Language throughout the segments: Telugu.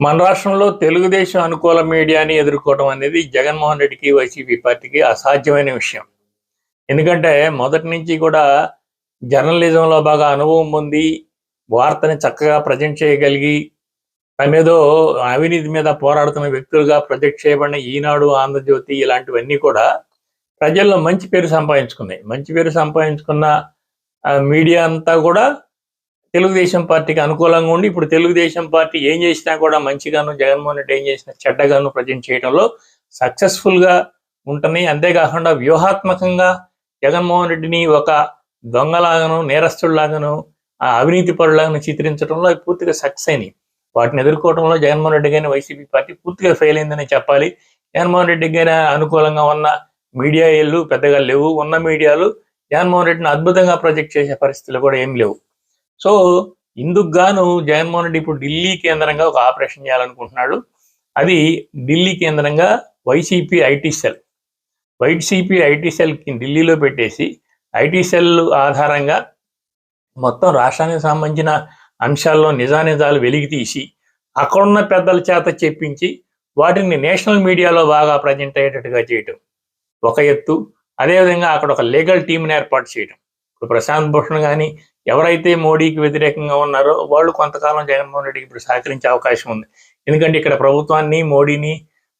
మన రాష్ట్రంలో తెలుగుదేశం అనుకూల మీడియాని ఎదుర్కోవడం అనేది జగన్మోహన్ రెడ్డికి వైసీపీ పార్టీకి అసాధ్యమైన విషయం. ఎందుకంటే మొదటి నుంచి కూడా జర్నలిజంలో బాగా అనుభవం పొంది వార్తని చక్కగా ప్రజెంట్ చేయగలిగి తమేదో అవినీతి మీద పోరాడుతున్న వ్యక్తులుగా ప్రొజెక్ట్ చేయబడిన ఈనాడు ఆంధ్రజ్యోతి ఇలాంటివన్నీ కూడా ప్రజల్లో మంచి పేరు సంపాదించుకున్నాయి. మంచి పేరు సంపాదించుకున్న మీడియా అంతా కూడా తెలుగుదేశం పార్టీకి అనుకూలంగా ఉండి ఇప్పుడు తెలుగుదేశం పార్టీ ఏం చేసినా కూడా మంచిగాను జగన్మోహన్ రెడ్డి ఏం చేసినా చెడ్డగాను ప్రజెంట్ చేయడంలో సక్సెస్ఫుల్గా అంతేకాకుండా వ్యూహాత్మకంగా జగన్మోహన్ రెడ్డిని ఒక దొంగలాగాను నేరస్తుడిలాగాను ఆ అవినీతి పరులాగాను చిత్రించడంలో పూర్తిగా సక్సెస్ అయినాయి. వాటిని ఎదుర్కోవడంలో జగన్మోహన్ రెడ్డి గారిని వైసీపీ పార్టీ పూర్తిగా ఫెయిల్ అయిందని చెప్పాలి. జగన్మోహన్ రెడ్డి గారి అనుకూలంగా ఉన్న మీడియా ఏళ్ళు పెద్దగా లేవు. ఉన్న మీడియాలు జగన్మోహన్ రెడ్డిని అద్భుతంగా ప్రొజెక్ట్ చేసే పరిస్థితులు కూడా ఏం లేవు. సో ఇందుకు గాను జగన్మోహన్ రెడ్డి ఇప్పుడు ఢిల్లీ కేంద్రంగా ఒక ఆపరేషన్ చేయాలనుకుంటున్నాడు. అది ఢిల్లీ కేంద్రంగా YCP IT cell. YCP IT cell ఢిల్లీలో పెట్టేసి ఐటీ సెల్ ఆధారంగా మొత్తం రాష్ట్రానికి సంబంధించిన అంశాల్లో నిజానిజాలు వెలికి తీసి అక్కడున్న పెద్దల చేత చెప్పించి వాటిని నేషనల్ మీడియాలో బాగా ప్రజెంట్ అయ్యేటట్టుగా చేయటం. ఒక ఎత్తు అదేవిధంగా అక్కడ ఒక లీగల్ టీంని ఏర్పాటు చేయడం ఇప్పుడు ప్రశాంత్ భూషణ్ కానీ ఎవరైతే మోడీకి వ్యతిరేకంగా ఉన్నారో వాళ్ళు కొంతకాలం జగన్మోహన్ రెడ్డికి ఇప్పుడు సహకరించే అవకాశం ఉంది. ఎందుకంటే ఇక్కడ ప్రభుత్వాన్ని మోడీని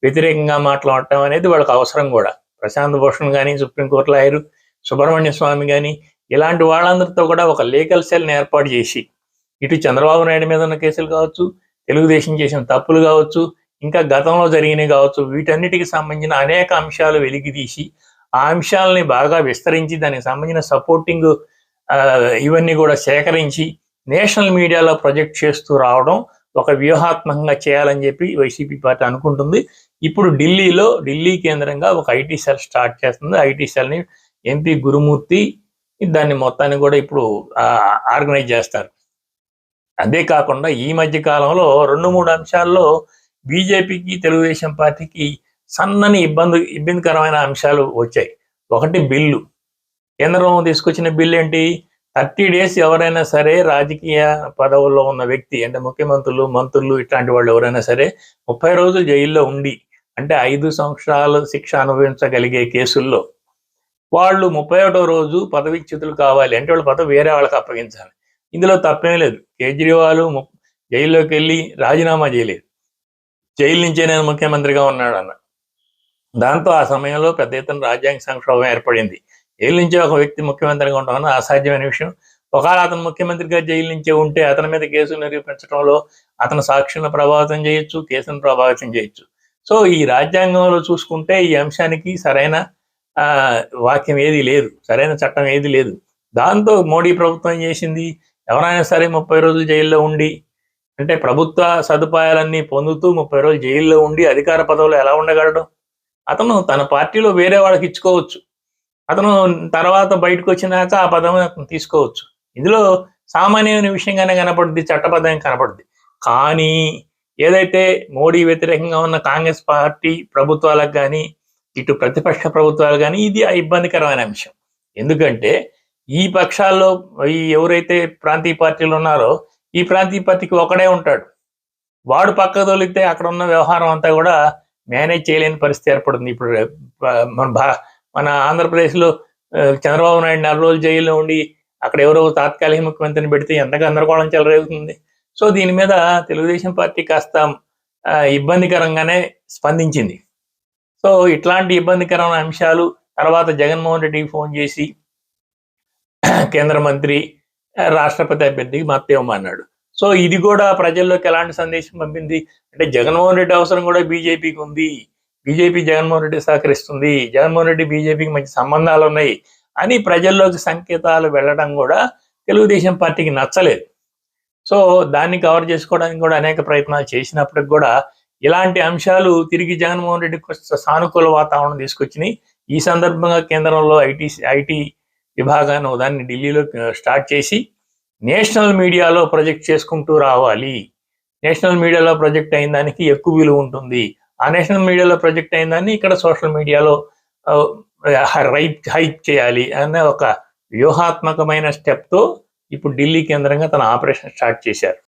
వ్యతిరేకంగా మాట్లాడటం అనేది వాళ్ళకి అవసరం కూడా. ప్రశాంత్ భూషణ్ కానీ సుప్రీంకోర్టు లాయరు సుబ్రహ్మణ్య స్వామి కానీ ఇలాంటి వాళ్ళందరితో కూడా ఒక లీగల్ సెల్ని ఏర్పాటు చేసి ఇటు చంద్రబాబు నాయుడు మీద ఉన్న కేసులు కావచ్చు తెలుగుదేశం చేసిన తప్పులు కావచ్చు ఇంకా గతంలో జరిగినవి కావచ్చు వీటన్నిటికి సంబంధించిన అనేక అంశాలు వెలికి తీసి ఆ అంశాలని బాగా విస్తరించి దానికి సంబంధించిన సపోర్టింగ్ ఇవన్నీ కూడా సేకరించి నేషనల్ మీడియాలో ప్రొజెక్ట్ చేస్తూ రావడం ఒక వ్యూహాత్మకంగా చేయాలని చెప్పి వైసీపీ పార్టీ అనుకుంటుంది. ఇప్పుడు ఢిల్లీలో ఢిల్లీ కేంద్రంగా ఒక ఐటీ సెల్ స్టార్ట్ చేస్తుంది. ఐటీ సెల్ని ఎంపీ గురుమూర్తి దాన్ని మొత్తాన్ని కూడా ఇప్పుడు ఆర్గనైజ్ చేస్తారు. అదే కాకుండా ఈ మధ్య కాలంలో రెండు మూడు అంశాల్లో బీజేపీకి తెలుగుదేశం పార్టీకి సన్నని ఇబ్బంది ఇబ్బందికరమైన అంశాలు వచ్చాయి. ఒకటి బిల్లు. కేంద్రం తీసుకొచ్చిన బిల్లు ఏంటి? థర్టీ డేస్ ఎవరైనా సరే రాజకీయ పదవుల్లో ఉన్న వ్యక్తి అంటే ముఖ్యమంత్రులు మంత్రులు ఇట్లాంటి వాళ్ళు ఎవరైనా సరే ముప్పై రోజులు జైల్లో ఉండి అంటే ఐదు సంవత్సరాలు శిక్ష అనుభవించగలిగే కేసుల్లో వాళ్ళు ముప్పై ఒకటో రోజు పదవిచ్యుతులు కావాలి. అంటే వాళ్ళ పదవి వేరే వాళ్ళకి అప్పగించాలి. ఇందులో తప్పేం లేదు. కేజ్రీవాల్ జైల్లోకి వెళ్ళి రాజీనామా చేయలేదు. జైలు నుంచే నేను ముఖ్యమంత్రిగా ఉన్నాడు అన్న దాంతో ఆ సమయంలో పెద్ద ఎత్తున రాజ్యాంగ సంక్షోభం ఏర్పడింది. జైలు నుంచే ఒక వ్యక్తి ముఖ్యమంత్రిగా ఉండడం అసాధ్యమైన విషయం. ఒకవేళ అతను ముఖ్యమంత్రిగా జైలు నుంచే ఉంటే అతని మీద కేసులు నిరూపించడంలో అతని సాక్షులను ప్రభావితం చేయొచ్చు కేసును ప్రభావితం చేయొచ్చు. సో ఈ రాజ్యాంగంలో చూసుకుంటే ఈ అంశానికి సరైన వాక్యం ఏది లేదు. సరైన చట్టం ఏది లేదు. దాంతో మోడీ ప్రభుత్వం చేసింది? ఎవరైనా సరే ముప్పై రోజులు జైల్లో ఉండి అంటే ప్రభుత్వ సదుపాయాలన్నీ పొందుతూ ముప్పై రోజులు జైల్లో ఉండి అధికార పదవులు ఎలా ఉండగలడం? అతను తన పార్టీలో వేరే వాళ్ళకి ఇచ్చుకోవచ్చు. అతను తర్వాత బయటకు వచ్చినాక ఆ పదం అతను తీసుకోవచ్చు. ఇందులో సామాన్యమైన విషయంగానే కనపడుద్ది చట్టబద్ధంగా కనపడుద్ది. కానీ ఏదైతే మోడీ వ్యతిరేకంగా ఉన్న కాంగ్రెస్ పార్టీ ప్రభుత్వాలకు కానీ ఇటు ప్రతిపక్ష ప్రభుత్వాలు కానీ ఇది ఆ ఇబ్బందికరమైన అంశం. ఎందుకంటే ఈ పక్షాల్లో ఈ ఎవరైతే ప్రాంతీయ పార్టీలు ఉన్నారో ఈ ప్రాంతీయ పార్టీకి ఒకడే ఉంటాడు. వాడు పక్క తొలిగితే అక్కడ ఉన్న వ్యవహారం అంతా కూడా మేనేజ్ చేయలేని పరిస్థితి ఏర్పడుతుంది ఇప్పుడు మన భా మన ఆంధ్రప్రదేశ్లో చంద్రబాబు నాయుడు నెల రోజులు జైల్లో ఉండి అక్కడ ఎవరో తాత్కాలిక ముఖ్యమంత్రిని పెడితే ఎంత గందరగోళం చెలరేగుతుంది. సో దీని మీద తెలుగుదేశం పార్టీ కాస్త ఇబ్బందికరంగానే స్పందించింది. సో ఇట్లాంటి ఇబ్బందికరమైన అంశాలు తర్వాత జగన్మోహన్ రెడ్డికి ఫోన్ చేసి కేంద్ర మంత్రి రాష్ట్రపతి అభ్యర్థికి మద్దతు సో ఇది కూడా ప్రజల్లోకి ఎలాంటి సందేశం పంపింది? అంటే జగన్మోహన్ రెడ్డి అవసరం కూడా బీజేపీకి ఉంది. బీజేపీ జగన్మోహన్ రెడ్డి సహకరిస్తుంది. జగన్మోహన్ రెడ్డి బీజేపీకి మంచి సంబంధాలు ఉన్నాయి అని ప్రజల్లోకి సంకేతాలు వెళ్ళడం కూడా తెలుగుదేశం పార్టీకి నచ్చలేదు. సో దాన్ని కవర్ చేసుకోవడానికి కూడా అనేక ప్రయత్నాలు చేసినప్పటికి కూడా ఇలాంటి అంశాలు తిరిగి జగన్మోహన్ రెడ్డికి కొంచెం సానుకూల వాతావరణం తీసుకొచ్చినాయి. ఈ సందర్భంగా కేంద్రంలో ఐటీ ఐటీ విభాగాన్ని దాన్ని ఢిల్లీలో స్టార్ట్ చేసి నేషనల్ మీడియాలో ప్రొజెక్ట్ చేసుకుంటూ రావాలి. నేషనల్ మీడియాలో ప్రొజెక్ట్ అయిన దానికి ఎక్కువ విలువ ఉంటుంది. ఆ నేషనల్ మీడియాలో ప్రొజెక్ట్ అయిన దాన్ని ఇక్కడ సోషల్ మీడియాలో రైప్ హైప్ చేయాలి అనే ఒక వ్యూహాత్మకమైన స్టెప్తో ఇప్పుడు ఢిల్లీ కేంద్రంగా తన ఆపరేషన్ స్టార్ట్ చేశారు.